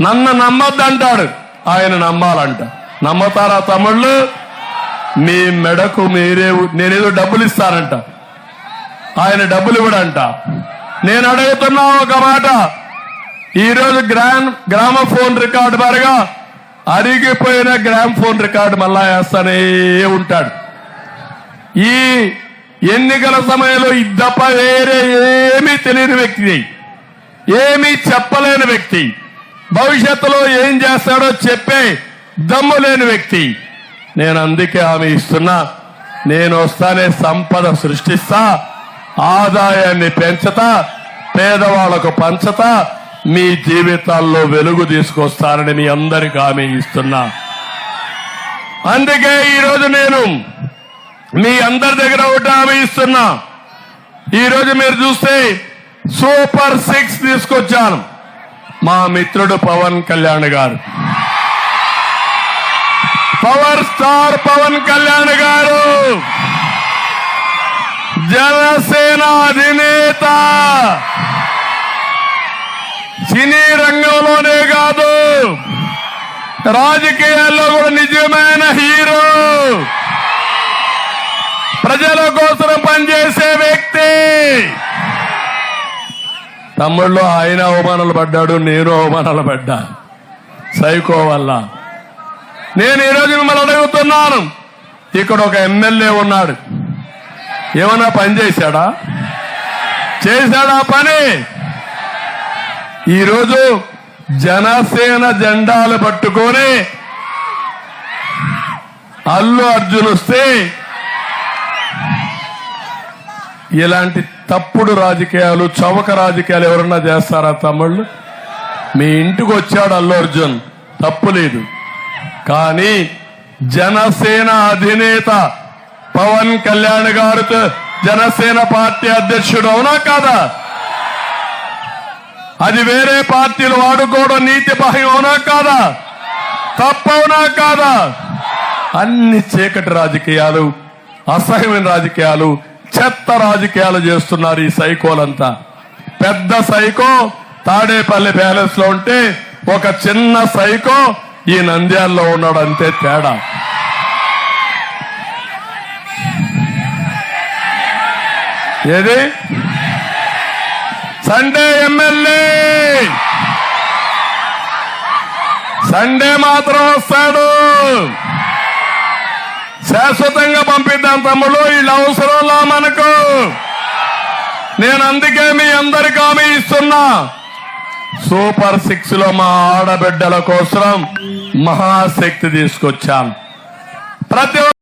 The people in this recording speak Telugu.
నన్ను నమ్మద్దంటాడు. ఆయన నమ్మాలంట. నమ్మతారా తమ్ముళ్ళు? మీ మెడకు మీరే నేనేదో డబ్బులు ఇస్తానంట ఆయన డబ్బులు ఇవ్వడంట నేను అడుగుతున్నా ఒక మాట. ఈరోజు గ్రామ్ గ్రామ ఫోన్ రికార్డు మరిగా అరిగిపోయిన గ్రామ్ ఫోన్ రికార్డు మళ్ళా వేస్తానే ఉంటాడు. ఈ ఎన్నికల సమయంలో ఇద్దప్ప వేరే ఏమీ తెలియని వ్యక్తి. ఏమీ చెప్పలేని వ్యక్తి. భవిష్యత్తులో ఏం చేస్తాడో చెప్పే దమ్ము లేని వ్యక్తి. నేను అందుకే హామీ ఇస్తున్నా. నేను వస్తానే సంపద సృష్టిస్తా. ఆదాయాన్ని పెంచతా. పేదవాళ్ళకు పంచతా. మీ జీవితాల్లో వెలుగు తీసుకొస్తానని మీ అందరికి హామీ ఇస్తున్నా. అందుకే ఈరోజు నేను మీ అందరి దగ్గర ఒకటి హామీ ఇస్తున్నా. ఈరోజు మీరు చూస్తే సూపర్ సిక్స్ తీసుకొచ్చాను. మా మిత్రుడు పవన్ కళ్యాణ్ గారు. పవర్ స్టార్ పవన్ కళ్యాణ్ గారు. జనసేన అధినేత. సినీ రంగంలోనే కాదు రాజకీయాల్లో కూడా నిజమైన హీరో. ప్రజల కోసం పనిచేసే వ్యక్తి. తమ్ముళ్ళు ఆయన అవమానాలు పడ్డాడు నేను అవమానాలు పడ్డా. సైకో వల్ల. నేను ఈరోజు మిమ్మల్ని అడుగుతున్నాను. ఇక్కడ ఒక ఎమ్మెల్యే ఉన్నాడు. ఏమన్నా పని చేశాడా? చేశాడా పని? ఈరోజు జనసేన జెండాలు పట్టుకొని అల్లు అర్జున్ వస్తే ఇలాంటి తప్పుడు రాజకీయాలు చవక రాజకీయాలు ఎవరన్నా చేస్తారా తమ్ముళ్ళు? మీ ఇంటికి వచ్చాడు అల్లు అర్జున్. తప్పు లేదు. కానీ జనసేన అధినేత పవన్ కళ్యాణ్ గారితో జనసేన పార్టీ అధ్యక్షుడు అవునా కాదా? అది వేరే పార్టీలు వాడుకోవడం నీతి బాహ్యం అవునా కాదా? తప్పవునా కాదా? అన్ని చీకటి రాజకీయాలు అసహ్యమైన రాజకీయాలు చెత్త రాజకీయాలు చేస్తున్నారు ఈ సైకోలంతా. పెద్ద సైకో తాడేపల్లి ప్యాలెస్లో ఉంటే ఒక చిన్న సైకో ఈ నంద్యాల్లో ఉన్నాడు అంతే తేడా. ఏది? Sunday MLA! సండే మాత్రం వస్తాడు! శాశ్వతంగా పంపిద్దాం తమ్ముడు వీళ్ళు అవసరంలా మనకు. నేను అందుకే మీ అందరికి హామీ ఇస్తున్నా. సూపర్ సిక్స్లో మా ఆడబిడ్డల కోసం మహాశక్తి తీసుకొచ్చాను. ప్రతి